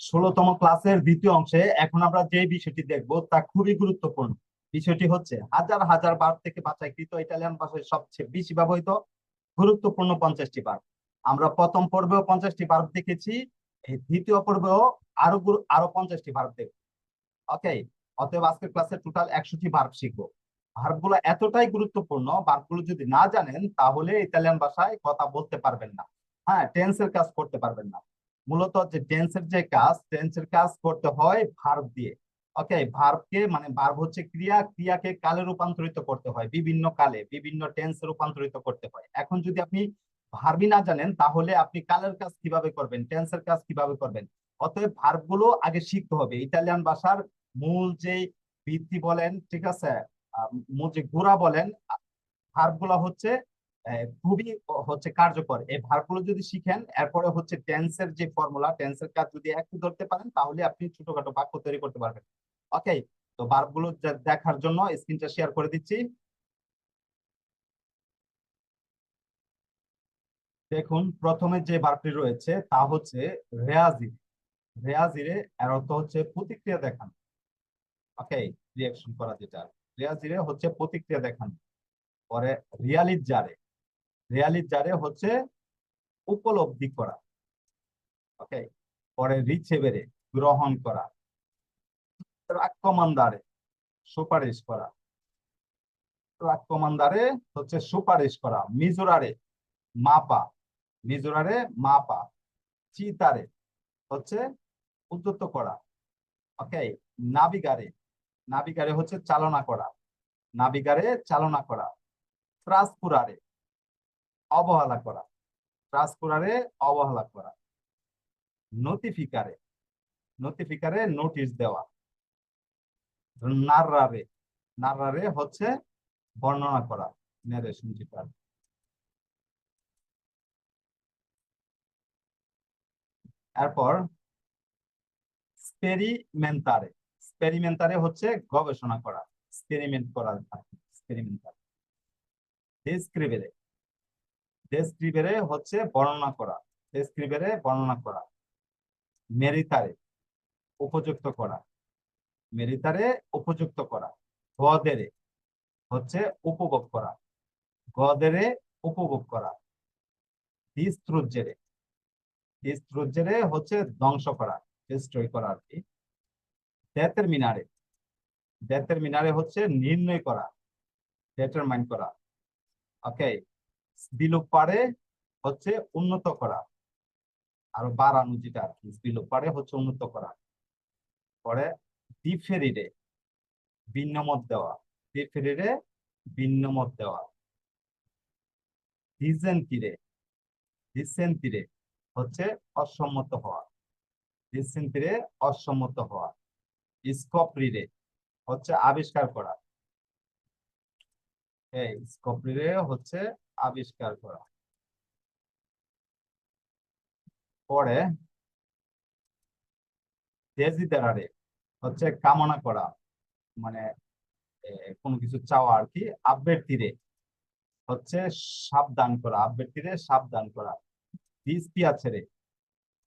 ষোলতম ক্লাসের দ্বিতীয় অংশে এখন আমরা যে বিষয়টি দেখব তা খুবই গুরুত্বপূর্ণ। বিষয়টি হচ্ছে, হাজার হাজার বার থেকে বাছাইকৃত ইটালিয়ান ভাষায় সবচেয়ে বেশি ব্যবহৃত গুরুত্বপূর্ণ পঞ্চাশটি বার। আমরা প্রথম পর্বেও পঞ্চাশটি বার দেখেছি, এই দ্বিতীয় পর্বেও আরও আরও পঞ্চাশটি ভার্ব দেখব। ওকে অতএব আজকের ক্লাসে টোটাল একশোটি ভার্ব শিখব। ভার্বগুলো এতটাই গুরুত্বপূর্ণ ভার্বগুলো যদি না জানেন, তাহলে ইতালিয়ান ভাষায় কথা বলতে পারবেন না। হ্যাঁ টেন্সের কাজ করতে পারবেন না। মূলত যে টেন্সের যে কাজ টেন্সের কাজ করতে হয় ভার্ব দিয়ে। ওকে ভার্বকে মানে ভার্ব হচ্ছে ক্রিয়া, ক্রিয়াকে কালে রূপান্তরিত করতে হয়, বিভিন্ন কালে, বিভিন্ন টেন্সে রূপান্তরিত করতে হয়। এখন যদি আপনি ভার্বই না জানেন, তাহলে আপনি কালের কাজ কীভাবে করবেন টেন্সের কাজ কীভাবে করবেন? অতএব ভার্বগুলো আগে শিখতে হবে। ইতালিয়ান ভাষার মূল যে ভিত্তি বলেন, ঠিক আছে? মূল যে গোড়া বলেন ভার্বগুলো হচ্ছে খুবই হচ্ছে কার্যকর। এই ভার্ব যদি শিখেন, এরপরে হচ্ছে টেন্সের যে ফর্মুলা, টেন্সের কাজ যদি একটু ধরতে পারেন, তাহলে আপনি ছোটখাটো বাক্য তৈরি করতে পারবেন। ওকে? তো ভার্বগুলো দেখার জন্য স্ক্রিনটা শেয়ার করে দিচ্ছি। দেখুন, প্রথমে যে ভার্বটি রয়েছে, তা হচ্ছে রেয়াজিরে। রেয়াজিরে এর অর্থ হচ্ছে প্রতিক্রিয়া দেখানো। ওকে? রিয়াকশন করা যেটা। রেয়াজিরে হচ্ছে প্রতিক্রিয়া দেখানো। পরে রিয়ালিট জারে রিয়ালিট হচ্ছে উপলব্ধি করা। ওকে পরে রিচেবেরে গ্রহণ করা। রাক্কমান্দারে সুপারিশ করা। রাক্কমান্দারে হচ্ছে সুপারিশ করা। মিজোরারে মাপা। মিজোরারে মাপা। চিতারে হচ্ছে উদ্যত করা। ওকে নাবিগারে। নাবিগারে হচ্ছে চালনা করা। নাবিগারে চালনা করা। ট্রান্সপুরারে অবহেলা করা। ট্রান্সপুরারে অবহেলা করা। নতিফিকারে নতিফিকারে নোটিশ দেওয়া। নাররারে নাররারে হচ্ছে বর্ণনা করা নেরেশন যেটা। এরপর স্পেরিমেন্টারে স্পেরিমেন্টারে হচ্ছে গবেষণা করা এক্সপেরিমেন্ট করা এক্সপেরিমেন্টার ডেসক্রিবেরে ডেসক্রিবেরে হচ্ছে বর্ণনা করা। ডেসক্রিবেরে বর্ণনা করা। মেরিতারে উপযুক্ত করা। মেরিতারে উপযুক্ত করা। গদেরে হচ্ছে উপভোগ করা। গদেরে উপভোগ করা। ডিস্ত্রুজ্জেরে ডিস্ত্রুজ্জেরে হচ্ছে ধ্বংস করা ডিস্ট্রয় করা আর কি। ডেথের মিনারে। ডেথের মিনারে হচ্ছে নির্ণয় করা। ডিটারমাইন করা। ওকে বিলোপ পারে হচ্ছে উন্নত করা। আরও বাড়ানো যেটা আর কি, বিলোপ পারে হচ্ছে উন্নত করা। পরে ডিফেরিডে ভিন্নমত দেওয়া, ডিফেরিডে ভিন্নমত দেওয়া। ডিসেন্টিরে ডিসেন্টিরে হচ্ছে অসম্মত হওয়া। ডিসেন্টিরে অসম্মত হওয়া। স্কপরিরে হচ্ছে আবিষ্কার করা। হচ্ছে আবিষ্কার করা। পরে হচ্ছে কামনা করা মানে কোনো কিছু চাওয়া আর কি আবৃত্তিরে হচ্ছে সাবধান করা আবৃত্তিরে সাবধান করা দিসপিয়াছেরে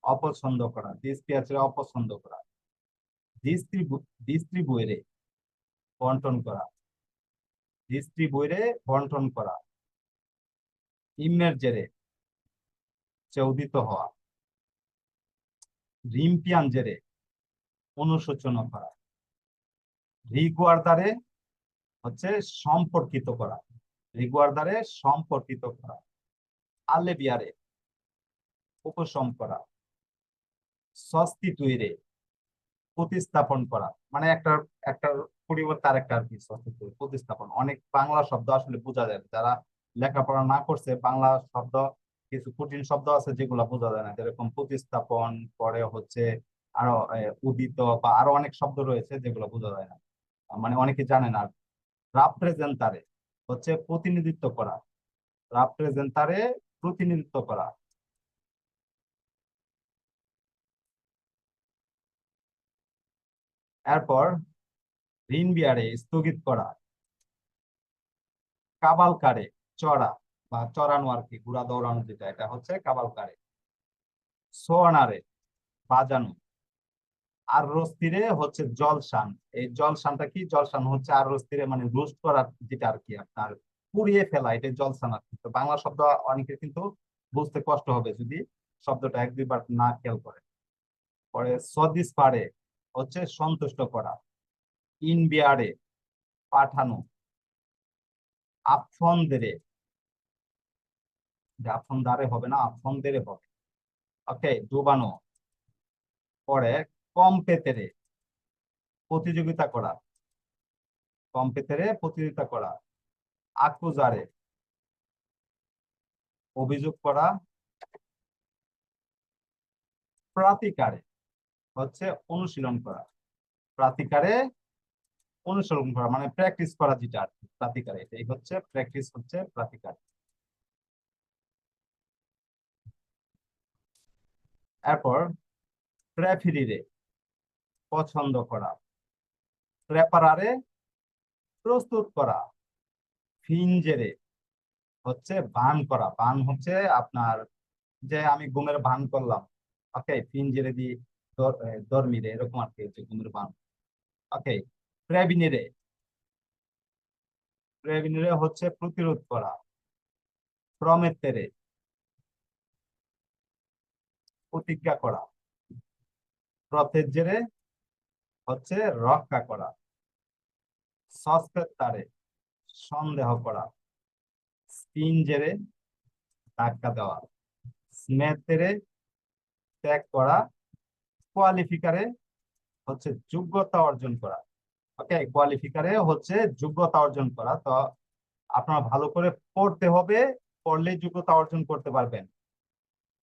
অপছন্দ করা দিসপিয়াছেরে অপছন্দ করা ডিস্ট্রিবু ডিস্ট্রিবুয়েরে বন্টন করা দৃষ্টি বইরে বন্টন করা ইমেরজেরে চৌদিত হওয়া। রিম্পিয়ানজেরে অনুশোচনা করা। রিগুয়ার্দারে হচ্ছে সম্পর্কিত করা। রিগুয়ার্দারে সম্পর্কিত করা। আলেবিয়ারে উপশম করা। স্বস্তি সস্তিতুইরে প্রতিস্থাপন করা। মানে একটা একটা পরিবর্তে আরেকটা আর কি প্রতিস্থাপন। অনেক বাংলা শব্দ আসলে বোঝা যায়। যারা লেখাপড়া না করছে, বাংলা শব্দ, কিছু কঠিন শব্দ আছে যেগুলো বোঝা যায় না। যেরকম প্রতিস্থাপন, পরে হচ্ছে আরও উদিত বা আরও অনেক শব্দ রয়েছে যেগুলো বোঝা যায় না। মানে অনেকে জানে না রাপ্রেজেন্টারে হচ্ছে প্রতিনিধিত্ব করা। রাপ্রেজেন্টারে প্রতিনিধিত্ব করা। এরপর ঋণ বিয়ারে স্থগিত করা। কাবালকারে চড়া বা চড়ানো আর কি, ঘোড়া দৌড়ানো যেটা, এটা হচ্ছে কাবালকারে। সোয়ানারে বাজানো। আর রস্তিরে হচ্ছে জলসান। এই জলসানটা কি? জলসান হচ্ছে আর রস্তিরে মানে রোস্ট করা যেটা আর কি আপনার, পুড়িয়ে ফেলা এটা জলসান আর কি। তো বাংলা শব্দ অনেকের কিন্তু বুঝতে কষ্ট হবে যদি শব্দটা এক দুইবার না খেয়াল করে। পরে সদিস পারে হচ্ছে সন্তুষ্ট করা। ইনবিয়ারে পাঠানো। আফন্দেরে আফন্দারে হবে না আফন্দেরে হবে। ওকে ডুবানো পরে কম পেতেরে প্রতিযোগিতা করা। কম্পেতেরে প্রতিযোগিতা করা। আকুজারে অভিযোগ করা। প্রাতিকারে হচ্ছে অনুশীলন করা। প্রাতিকারে অনুসরণ করা মানে প্র্যাকটিস করা যেটা আর কি, প্রাতিকারে। এটাই হচ্ছে প্র্যাকটিস হচ্ছে প্রাতিকার। এরপর প্রেফিরিরে পছন্দ করা, প্রেপারারে প্রস্তুত করা ফিনজেরে হচ্ছে বান করা। বান হচ্ছে আপনার যে আমি ঘুমের বান করলাম, ওকে ফিনজেরে দি দর্মিরে, এরকম আর কি হচ্ছে গুমের বান। ওকে, প্রেবিনিরে প্রেবিনিরে হচ্ছে প্রতিরোধ করা প্রমেতেরে প্রতিজ্ঞা করা। প্রতেজেরে হচ্ছে রক্ষা করা। সস্পেত্তারে সন্দেহ করা। স্পিনজেরে ধাক্কা দেওয়া। স্মেতেরে ত্যাগ করা। কোয়ালিফিকারে হচ্ছে যোগ্যতা অর্জন করা। ওকে কোয়ালিফিকারে হচ্ছে যোগ্যতা অর্জন করা। তো আপনার ভালো করে পড়তে হবে পড়লে যোগ্যতা অর্জন করতে পারবেন।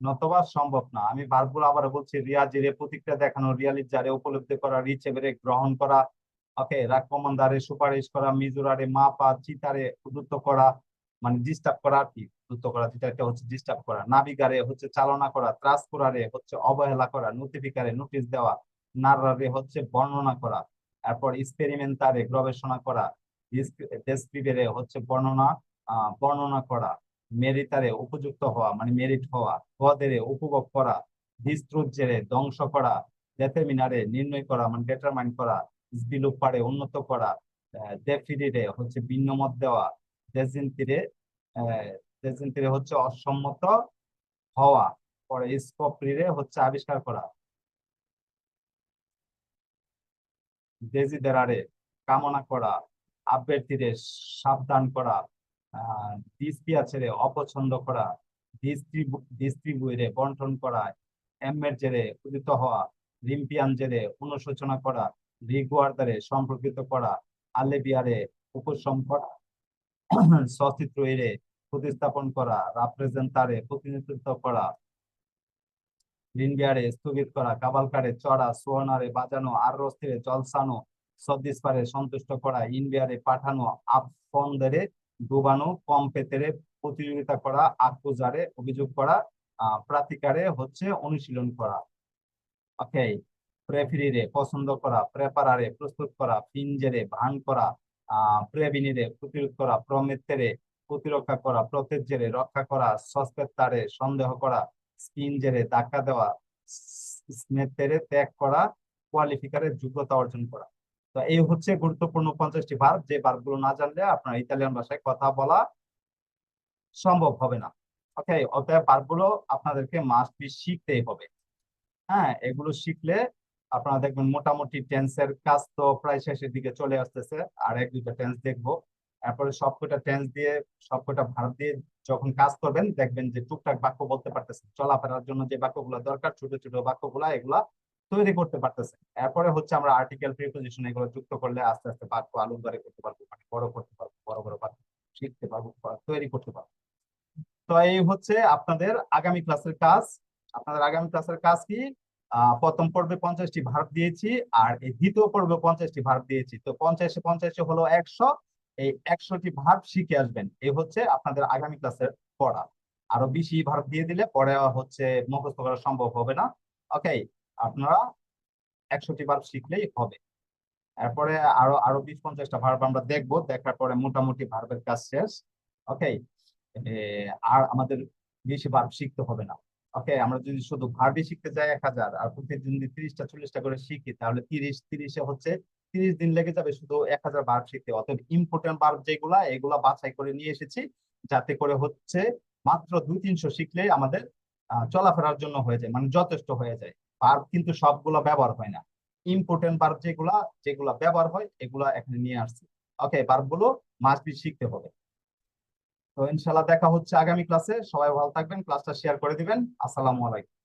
নতবা সম্ভব না। আমি বারবার আবার বলছি রিয়াজিরে প্রতিক্রিয়া দেখানো, রিয়ালির জারে উপলব্ধি করা রিচেভারে গ্রহণ করা ওকে রাকমান্দারে সুপারিশ করা মিজোরারে মাপা চিতারে উদ্যুত করা মানে ডিস্টার্ব করা আর কি উদ্যুত করা যেটা হচ্ছে ডিস্টার্ব করা। নাবিগারে হচ্ছে চালনা করা ত্রাস করারে হচ্ছে অবহেলা করা নোটিফিকারে নোটিশ দেওয়া নাররারে হচ্ছে বর্ণনা করা, এরপর এক্সপেরিমেন্টারে গবেষণা করা ডেসক্রিবেরে হচ্ছে বর্ণনা বর্ণনা করা। মেরিতারে উপযুক্ত হওয়া মানে মেরিট হওয়া, পদেরে উপভোগ করা ডিস্ট্রুজেরে ধ্বংস করা ডেটারমিনারে নির্ণয় করা মানে ডেটারমাইন করা বিলুপারে উন্নত করা ডেফিডিরে হচ্ছে ভিন্নমত দেওয়া ডেজিনতিরে ডেজিনতিরে হচ্ছে অসম্মত হওয়া, পরে স্কোপ্রিরে হচ্ছে আবিষ্কার করা। ডেজিদেরারে কামনা করা আবৃত্তিরে সাবধান করা ডিসপিয়া ছেড়ে অপছন্দ করা ডিস্ট্রিবিউরে বন্টন করা এমের জেরে উদিত হওয়া, রিম্পিয়ান জেরে অনুশোচনা করা রিগুয়ার্দারে সম্পর্কিত করা আলেবিয়ারে উপশম করা, সচিত্র এরে প্রতিস্থাপন করা, রাপ্রেজেন্টারে প্রতিনিধিত্ব করা লিনবিয়ারে স্থগিত করা, কাবালকারে চড়া সোহনারে বাজানো আর রস্তিরে জলসানো সদ্দিসপারে সন্তুষ্ট করা, ইনবিয়ারে পাঠানো আফন্দরে ডুবানো, কম পেতেরে প্রতিযোগিতা করা আকুজারে অভিযোগ করা প্রাতিকারে হচ্ছে অনুশীলন করা। ওকে প্রেফিরিরে পছন্দ করা প্রেপারারে প্রস্তুত করা ফিনজেরে ভান করা প্রেবিনিরে প্রতিরোধ করা প্রমেতেরে প্রতিরক্ষা করা প্রতেজেরে রক্ষা করা সস্পেত্তারে সন্দেহ করা স্পিনজেরে ধাক্কা দেওয়া স্মেতেরে ত্যাগ করা কোয়ালিফিকারের যোগ্যতা অর্জন করা। তো এই হচ্ছে গুরুত্বপূর্ণ পঞ্চাশটি ভার্ব যে ভার্বগুলো না জানলে আপনার ইতালিয়ান ভাষায় কথা বলা সম্ভব হবে না। ওকে অতএব ভার্বগুলো আপনাদেরকে মাস্ট বি শিখতেই হবে। হ্যাঁ এগুলো শিখলে আপনারা দেখবেন মোটামুটি টেন্সের কাজ তো প্রায় শেষের দিকে চলে আসতেছে। আর এক দুইটা টেন্স দেখব। তারপরে সবকটা টেন্স দিয়ে, সবকটা ভার্ব দিয়ে যখন কাজ করবেন, দেখবেন যে টুকটাক বাক্য বলতে পারতেছেন। চলাফেরার জন্য যে বাক্যগুলো দরকার, ছোট ছোট বাক্যগুলা, এগুলা তৈরি করতে পারতেছে এরপরে হচ্ছে আমরা আর্টিকেল প্রিপোজিশন এগুলো যুক্ত করলে আস্তে আস্তে বাক্য আলুদারে করতে পারব মানে বড় করতে পারব, বড় বড় বাক্য শিখতে পারব তৈরি করতে পারব। তো এই হচ্ছে আপনাদের আগামী ক্লাসের কাজ। আপনাদের আগামী ক্লাসের কাজ কি? প্রথম পর্বে পঞ্চাশটি ভার্ব দিয়েছি, আর এই দ্বিতীয় পর্বে পঞ্চাশটি ভার্ব দিয়েছি। তো পঞ্চাশে পঞ্চাশে হলো একশো, এই একশোটি ভার্ব শিখে আসবেন। এই হচ্ছে আপনাদের আগামী ক্লাসের পড়া। আরও বেশি ভার্ব দিয়ে দিলে পরে হচ্ছে মুখস্থ করা সম্ভব হবে না। ওকে আপনারা একশোটি ভার্ব শিখলেই হবে। এরপরে আরও আরও বিশ পঞ্চাশটা ভার্ব আমরা দেখব, দেখার পরে মোটামুটি ভার্বের কাজ শেষ। ওকে আর আমাদের বেশি ভার্ব শিখতে হবে না। ওকে আমরা যদি শুধু ভার্বই শিখতে যাই এক হাজার, আর প্রতিদিন যদি তিরিশটা, চল্লিশটা করে শিখি, তাহলে তিরিশ, তিরিশে হচ্ছে তিরিশ দিন লেগে যাবে শুধু এক হাজার ভার্ব শিখতে। অতএব ইম্পর্টেন্ট ভার্ব যেগুলা, এগুলা বাছাই করে নিয়ে এসেছি, যাতে করে হচ্ছে মাত্র দুই তিনশো শিখলে আমাদের চলাফেরার জন্য হয়ে যায় মানে যথেষ্ট হয়ে যায়। ভার্ব কিন্তু সবগুলো ব্যবহার হয় না। ইম্পর্টেন্ট ভার্ব যেগুলা যেগুলা ব্যবহার হয়, এগুলা এখানে নিয়ে আসছি। ওকে ভার্বগুলো মাস্ট বি শিখতে হবে। তো ইনশাল্লাহ দেখা হচ্ছে আগামী ক্লাসে সবাই ভালো থাকবেন ক্লাসটা শেয়ার করে দিবেন। আসসালামু আলাইকুম।